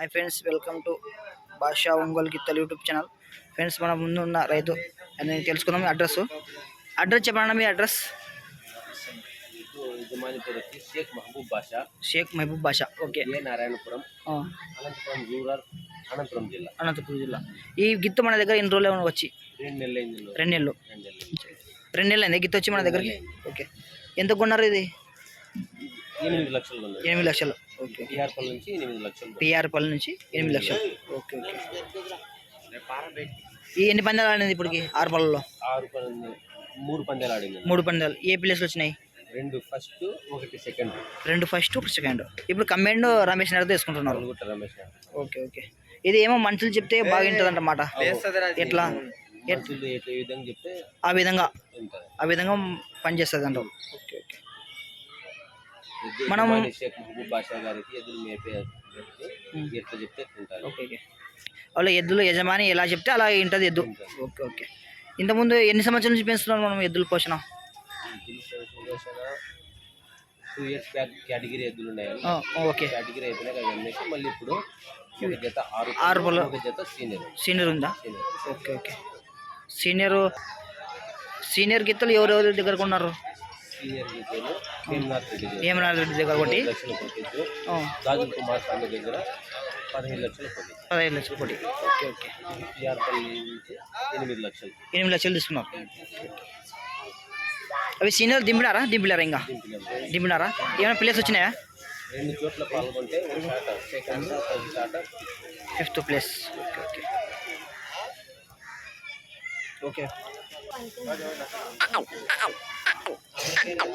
Hi friends welcome to Basha Ongole గిత్తలు YouTube channel. Friends మన ముందు ఉన్న రైతు అని తెలుసుకుందాం అడ్రస్. అడ్రస్ చెప్పండి మీ address. Sheikh Mahaboob Basha. Sheikh Mahaboob Basha okay. Narayanapuram. Anantapuram rural Anantapuram జిల్లా. అనంతపురం జిల్లా. ఈ గిత్తు మన దగ్గర ఎన్ని రోజులు వచ్చి? రెండు నెలలు రెండు నెలలు. రెండు నెలలు అయింది. గిత్తు వచ్చి మన దగ్గరికి? ఓకే. ఎంత కొన్నారు ఇది? ఎనిమిది లక్షలు ఎనిమిది లక్షలు. ఓకే. నుంచి ఎనిమిది లక్షలు. పిఆర్ నుంచి ఎనిమిది లక్షలు. Okay okay. ఈ ఎన్ని పందాలు ఆడింది ఇప్పటికి? ఆరు పళ్ళలో? ఆరు మూడు పందాలు ఆడింది మూడు పందాలు. ఏ ప్లేస్లు వచ్చినాయి? రెండు ఫస్ట్ ఒకటి సెకండ్. రెండు ఫస్ట్ ఒక సెకండ్. ఇప్పుడు కంబైండ్ రమేష్ నాయుడు తీసుకుంటున్నారు రమేష్. Okay okay. ఇది ఏమో మనుషులు చెప్తే బాగుంటుంది అన్నమాట ఎట్లా? ఆ విధంగా. ఆ విధంగా పనిచేస్తుంది అంటాం ఓకే. మనం- షేక్ మహబూబ్ బాషా గారికి ఎదురు మేపే ఎట్లా చెప్తే తింటారు ఓకే ఓకే. వాళ్ళ ఎద్దులు యజమాని ఎలా చెప్తే అలా ఉంటుంది ఎద్దు. Okay okay. ఇంతకుముందు ఎన్ని సంవత్సరాల నుంచి పెంచుతున్నాం మనం ఎద్దుల పోషణ? టూ ఇయర్స్ బ్యాక్ కేటగిరీ ఎద్దులు ఉన్నాయి. ఓకే. కేటగిరీ అయిపోయినాక అవి అమ్మేసి మళ్ళీ ఇప్పుడు ఒక జత ఆరు ఆరు పళ్ళు. ఒక జత సీనియర్. సీనియర్ ఉందా? Okay okay. సీనియర్ సీనియర్ గిత్తలు ఎవరెవరి దగ్గర కొన్నారు? సీనియర్ గీతలు భీమనాథ్ రెడ్డి దగ్గర ఒకటి. కుమార్ స్వామి దగ్గర పదిహేను లక్షలు లక్షలు ఓకే ఓకే. ఎనిమిది లక్షలు. ఎనిమిది లక్షలు అవి సీనియర్ దింపినారా? దింపినారా ఇంకా? దింపినాం దింపినారా? ఏమైనా ప్లేస్ వచ్చినాయా? రెండు చోట్ల పాల్గొంటే second third fifth place. Okay okay. Okay. Antok. Antok.